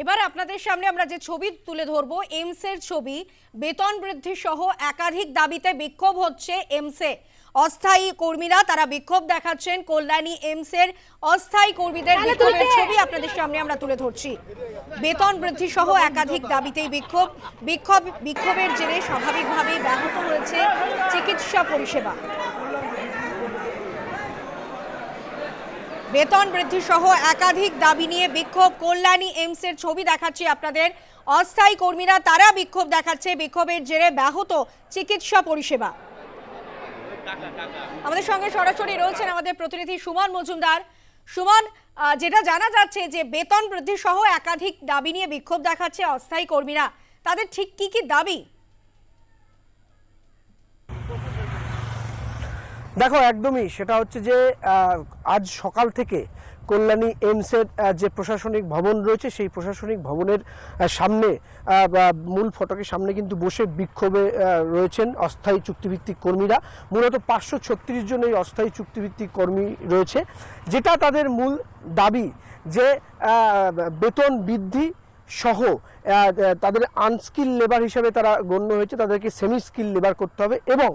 এবার আপনাদের সামনে আমরা যে ছবি তুলে ধরবো এমসের ছবি বেতন বৃদ্ধি সহ একাধিক দাবিতে বিক্ষোভ হচ্ছে এমসে অস্থায়ী কর্মীরা তারা বিক্ষোভ দেখাচ্ছেন কল্যাণী এমসের অস্থায়ী কর্মীদের বিক্ষোভের ছবি আপনাদের সামনে আমরা তুলে ধরছি। বেতন বৃদ্ধি সহ একাধিক দাবিতেই বিক্ষোভ। বিক্ষোভ বিক্ষোভের জেরে স্বাভাবিকভাবেই ব্যাহত হয়েছে চিকিৎসা পরিষেবা। বেতন বৃদ্ধি সহ একাধিক দাবি নিয়ে বিক্ষোভ। কল্যাণী এমসের ছবি দেখাচ্ছি আপনাদের। অস্থায়ী কর্মীরা তারা বিক্ষোভ দেখাচ্ছে। বিক্ষোভের জেরে ব্যাহত চিকিৎসা পরিষেবা। আমাদের সঙ্গে সরাসরি রয়েছেন আমাদের প্রতিনিধি সুমন মজুমদার। সুমন যেটা জানা যাচ্ছে যে বেতন বৃদ্ধি সহ একাধিক দাবি নিয়ে বিক্ষোভ দেখাচ্ছে অস্থায়ী কর্মীরা। তাদের ঠিক কি কি দাবি? দেখো একদমই। সেটা হচ্ছে যে আজ সকাল থেকে কল্যাণী এইমসের আহ, যে প্রশাসনিক ভবন রয়েছে সেই প্রশাসনিক ভবনের সামনে মূল ফটকের সামনে কিন্তু বসে বিক্ষোভে রয়েছেন অস্থায়ী চুক্তিভিত্তিক কর্মীরা। মূলত পাঁচশো ছত্রিশ জন এই অস্থায়ী চুক্তিভিত্তিক কর্মী রয়েছে যেটা তাদের মূল দাবি যে বেতন বৃদ্ধি সহ তাদের আনস্কিল লেবার হিসেবে তারা গণ্য হয়েছে তাদেরকে সেমি স্কিল লেবার করতে হবে এবং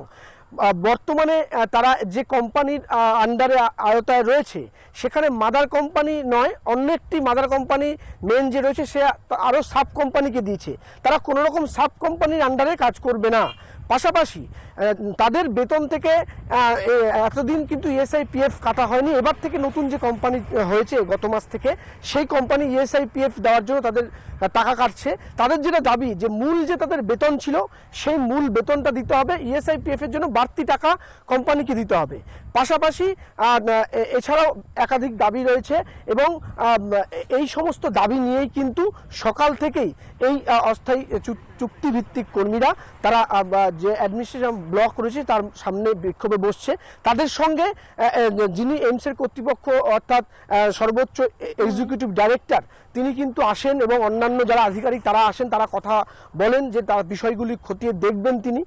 বর্তমানে তারা যে কোম্পানির আন্ডারে আয়তায় রয়েছে, সেখানে মাদার কোম্পানি নয়, অন্য একটি মাদার কোম্পানি মেন যে রয়েছে, সে আরও সাব কোম্পানিকে দিয়েছে। তারা কোনো রকম সাব কোম্পানির আন্ডারে কাজ করবে না। পাশাপাশি তাদের বেতন থেকে এতদিন কিন্তু ইএসআই পিএফ কাটা হয়নি। এবার থেকে নতুন যে কোম্পানি হয়েছে গত মাস থেকে, সেই কোম্পানি ইএসআই পিএফ দেওয়ার জন্য তাদের টাকা কাটছে। তাদের যেটা দাবি, যে মূল যে তাদের বেতন ছিল, সেই মূল বেতনটা দিতে হবে ইএসআই পিএফ এর জন্য বাড়তি টাকা কোম্পানিকে দিতে হবে। পাশাপাশি এছাড়াও একাধিক দাবি রয়েছে এবং এই সমস্ত দাবি নিয়েই কিন্তু সকাল থেকেই এই অস্থায়ী চুক্তিভিত্তিক কর্মীরা তারা যে অ্যাডমিনিস্ট্রেশন ব্লক রয়েছে তার সামনে বিক্ষোভে বসছে। তাদের সঙ্গে যিনি এইমসের কর্তৃপক্ষ অর্থাৎ সর্বোচ্চ এক্সিকিউটিভ ডাইরেক্টর তিনি কিন্তু আসেন এবং অন্যান্য যারা আধিকারিক তারা আসেন, তারা কথা বলেন যে তার বিষয়গুলি খতিয়ে দেখবেন তিনি।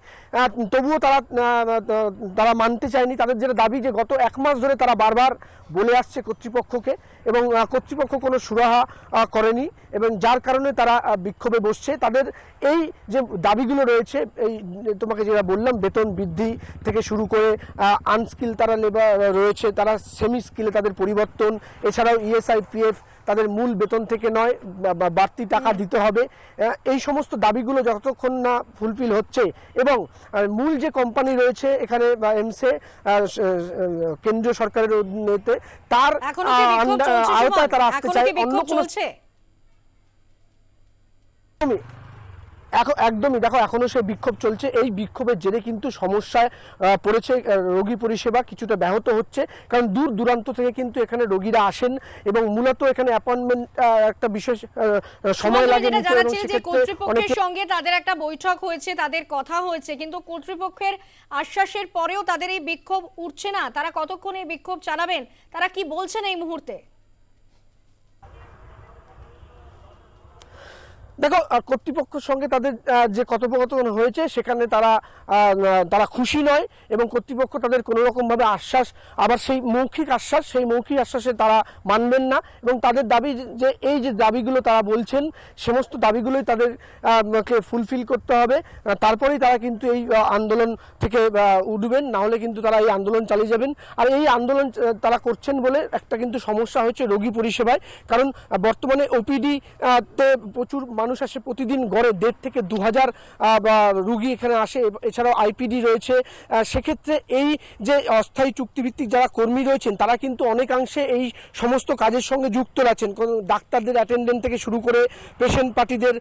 তবুও তারা তারা মানতে চায়নি। তাদের যেটা দাবি যে গত এক মাস ধরে তারা বারবার বলে আসছে কর্তৃপক্ষকে এবং কর্তৃপক্ষ কোনো সুরাহা করেনি এবং যার কারণে তারা বিক্ষোভে বসছে। তাদের এই যে দাবিগুলো রয়েছে, এই তোমাকে যেটা বললাম, বেতন বৃদ্ধি থেকে শুরু করে আনস্কিল তারা লেবার রয়েছে, তারা সেমি স্কিলে তাদের পরিবর্তন, এছাড়াও ইএসআই পিএফ তাদের মূল বেতন থেকে নয় বাড়তি টাকা দিতে হবে। এই সমস্ত দাবিগুলো যতক্ষণ না ফুলফিল হচ্ছে এবং মূল যে কোম্পানি রয়েছে এখানে এমসে কেন্দ্রীয় সরকারের অধীনেতে তার আওতায় তারা আসতে চায়। অন্য কোনো এখন একদমই দেখো এখনও সে বিক্ষোভ চলছে। এই বিক্ষোভের জেরে কিন্তু সমস্যায় পড়েছে রোগী পরিষেবা কিছুটা ব্যাহত হচ্ছে। কারণ দূর দূরান্ত থেকে কিন্তু এখানে রোগীরা আসেন এবং মূলত এখানে অ্যাপয়েন্টমেন্ট একটা বিশেষ সময় লাগে কর্তৃপক্ষের সঙ্গে তাদের একটা বৈঠক হয়েছে তাদের কথা হয়েছে কিন্তু কর্তৃপক্ষের আশ্বাসের পরেও তাদের এই বিক্ষোভ উঠছে না। তারা কতক্ষণ এই বিক্ষোভ চালাবেন? তারা কি বলছেন এই মুহূর্তে? দেখো কর্তৃপক্ষের সঙ্গে তাদের যে কথোপকথন হয়েছে সেখানে তারা তারা খুশি নয় এবং কর্তৃপক্ষ তাদের কোনো রকমভাবে আশ্বাস আবার সেই মৌখিক আশ্বাস সেই মৌখিক আশ্বাসে তারা মানবেন না এবং তাদের দাবি যে এই যে দাবিগুলো তারা বলছেন সমস্ত দাবিগুলোই তাদের আহ, কে ফুলফিল করতে হবে। তারপরেই তারা কিন্তু এই আন্দোলন থেকে উঠবেন। না হলে কিন্তু তারা এই আন্দোলন চালিয়ে যাবেন। আর এই আন্দোলন তারা করছেন বলে একটা কিন্তু সমস্যা হচ্ছে রোগী পরিষেবায়। কারণ বর্তমানে ওপিডি তে প্রচুর মানুষ আসে প্রতিদিন গড়ে দেড় থেকে দু হাজার রুগী এখানে আসে এছাড়াও আইপিডি রয়েছে। সেক্ষেত্রে এই যে অস্থায়ী চুক্তিভিত্তিক যারা কর্মী রয়েছেন, তারা কিন্তু অনেকাংশে এই সমস্ত কাজের সঙ্গে যুক্ত আছেন। কোনো ডাক্তারদের অ্যাটেন্ডেন্ট থেকে শুরু করে পেশেন্ট পার্টিদের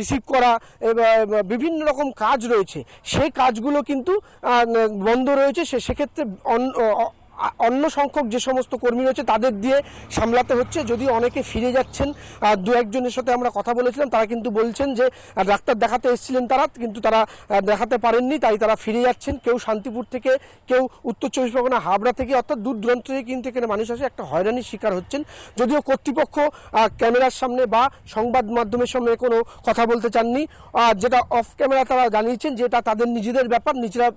রিসিভ করা বিভিন্ন রকম কাজ রয়েছে। সেই কাজগুলো কিন্তু বন্ধ রয়েছে। সে, সেক্ষেত্রে অন্য সংখ্যক যে সমস্ত কর্মী রয়েছে, তাদের দিয়ে সামলাতে হচ্ছে। যদিও অনেকে ফিরে যাচ্ছেন দু একজনের সাথে আমরা কথা বলেছিলাম, তারা কিন্তু বলছেন যে ডাক্তার দেখাতে এসেছিলেন তারা, কিন্তু তারা দেখাতে পারেননি, তাই তারা ফিরে যাচ্ছেন। কেউ শান্তিপুর থেকে, কেউ উত্তর চব্বিশ পরগনা, হাবড়া থেকে, অর্থাৎ দূর দূরান্ত থেকে কিন্তু এখানে মানুষ আসে, একটা হয়রানির শিকার হচ্ছেন। যদিও কর্তৃপক্ষ ক্যামেরার সামনে বা সংবাদ মাধ্যমের সামনে কোনো কথা বলতে চাননি। যেটা অফ ক্যামেরা তারা জানিয়েছেন যেটা তাদের নিজেদের ব্যাপার, নিজেরা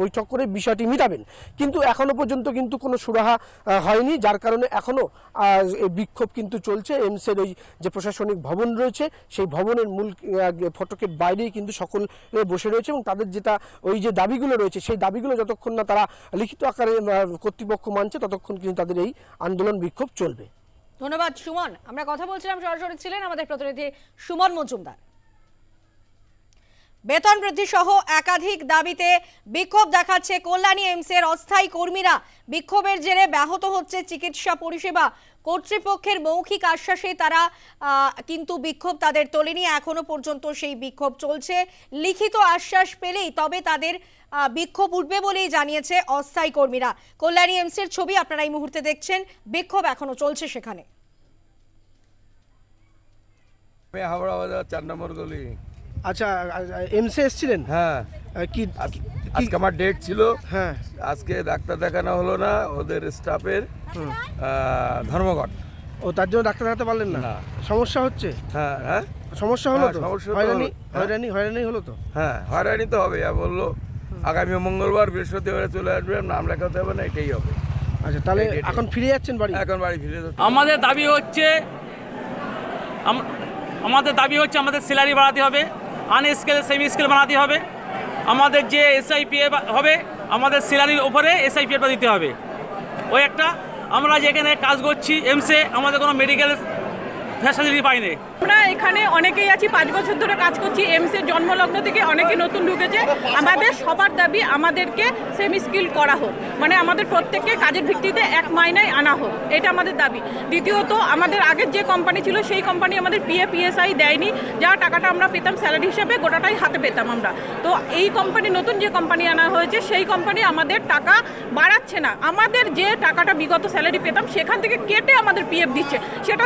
বৈঠক করে বিষয়টি মিটাবেন। কিন্তু এখনও পর্যন্ত কিন্তু কোনো সুরাহা হয়নি। যার কারণে এখনও বিক্ষোভ কিন্তু চলছে। এমসের ওই যে প্রশাসনিক ভবন রয়েছে, সেই ভবনের মূল ফটকের বাইরেই কিন্তু সকলে বসে রয়েছে এবং তাদের যেটা ওই যে দাবিগুলো রয়েছে, সেই দাবিগুলো যতক্ষণ না তারা লিখিত আকারে কর্তৃপক্ষ মানছে, ততক্ষণ কিন্তু তাদের এই আন্দোলন বিক্ষোভ চলবে। ধন্যবাদ, সুমন। আমরা কথা বলছিলাম সরাসরি ছিলেন আমাদের প্রতিনিধি সুমন মজুমদার। বেতন বৃদ্ধি সহ একাধিক দাবিতে বিক্ষোভ দেখাচ্ছে কল্যাণী এমসের অস্থায়ী কর্মীরা। বিক্ষোভের জেরে ব্যাহত হচ্ছে চিকিৎসা পরিষেবা। কর্তৃপক্ষের মৌখিক আশ্বাসে তারা কিন্তু বিক্ষোভ তাদের তোলেনি। এখনও পর্যন্ত সেই বিক্ষোভ চলছে। লিখিত আশ্বাস পেলেই তবে তাদের বিক্ষোভ উঠবে বলেই জানিয়েছে অস্থায়ী কর্মীরা। কল্যাণী এমসের ছবি আপনারা এই মুহূর্তে দেখছেন। বিক্ষোভ এখনও চলছে সেখানে। আমি হাওড়া বাজার চার নম্বর গলি। আচ্ছা এমসে এসছিলেন? হ্যাঁ। কি আজকে আমার ডেট ছিল। হ্যাঁ। আজকে ডাক্তার দেখানো হলো না ওদের স্টাফের ধর্মঘট। ও তার জন্য ডাক্তার দেখাতে পারলেন না। সমস্যা হচ্ছে? হ্যাঁ হ্যাঁ। সমস্যা হলো হ্যাঁ, তো? হয়রানি হ্যাঁ। হয়রানি হয়রানি হলো তো? হ্যাঁ হয়রানি তো হবে। আর বলল আগামী মঙ্গলবার বৃহস্পতিবারে চলে আসবেন নাম লেখাতে হবে না এটাই হবে। আচ্ছা তাহলে এখন ফিরে যাচ্ছেন বাড়ি? এখন বাড়ি ফিরে যেতে আমাদের দাবি হচ্ছে আমাদের দাবি হচ্ছে আমাদের স্যালারি বাড়াতে হবে। আনস্কেল সেমি স্কেল বানাতে হবে। আমাদের যে এসআইপিএ হবে, আমাদের স্যালারির ওপরে এসআইপিএটা দিতে হবে। ওই একটা, আমরা যেখানে কাজ করছি এমসে আমাদের কোনো মেডিকেল ফ্যাসিলিটি পাইনি। আমরা এখানে অনেকেই আছি, পাঁচ বছর ধরে কাজ করছি এমসের জন্মলগ্ন থেকে অনেকে নতুন ঢুকেছে। আমাদের সবার দাবি আমাদেরকে সেমি স্কিল করা হোক। মানে আমাদের প্রত্যেককে কাজের ভিত্তিতে এক মাইনায় আনা হোক। এটা আমাদের দাবি। দ্বিতীয়ত, আমাদের আগের যে কোম্পানি ছিল, সেই কোম্পানি আমাদের পিএ পিএসআই দেয়নি। যা টাকাটা আমরা পেতাম স্যালারি হিসাবে, গোটাটাই হাতে পেতাম আমরা। তো এই কোম্পানি নতুন যে কোম্পানি আনা হয়েছে, সেই কোম্পানি আমাদের টাকা বাড়াচ্ছে না। আমাদের যে টাকাটা বিগত স্যালারি পেতাম, সেখান থেকে কেটে আমাদের পিএফ দিচ্ছে। সেটা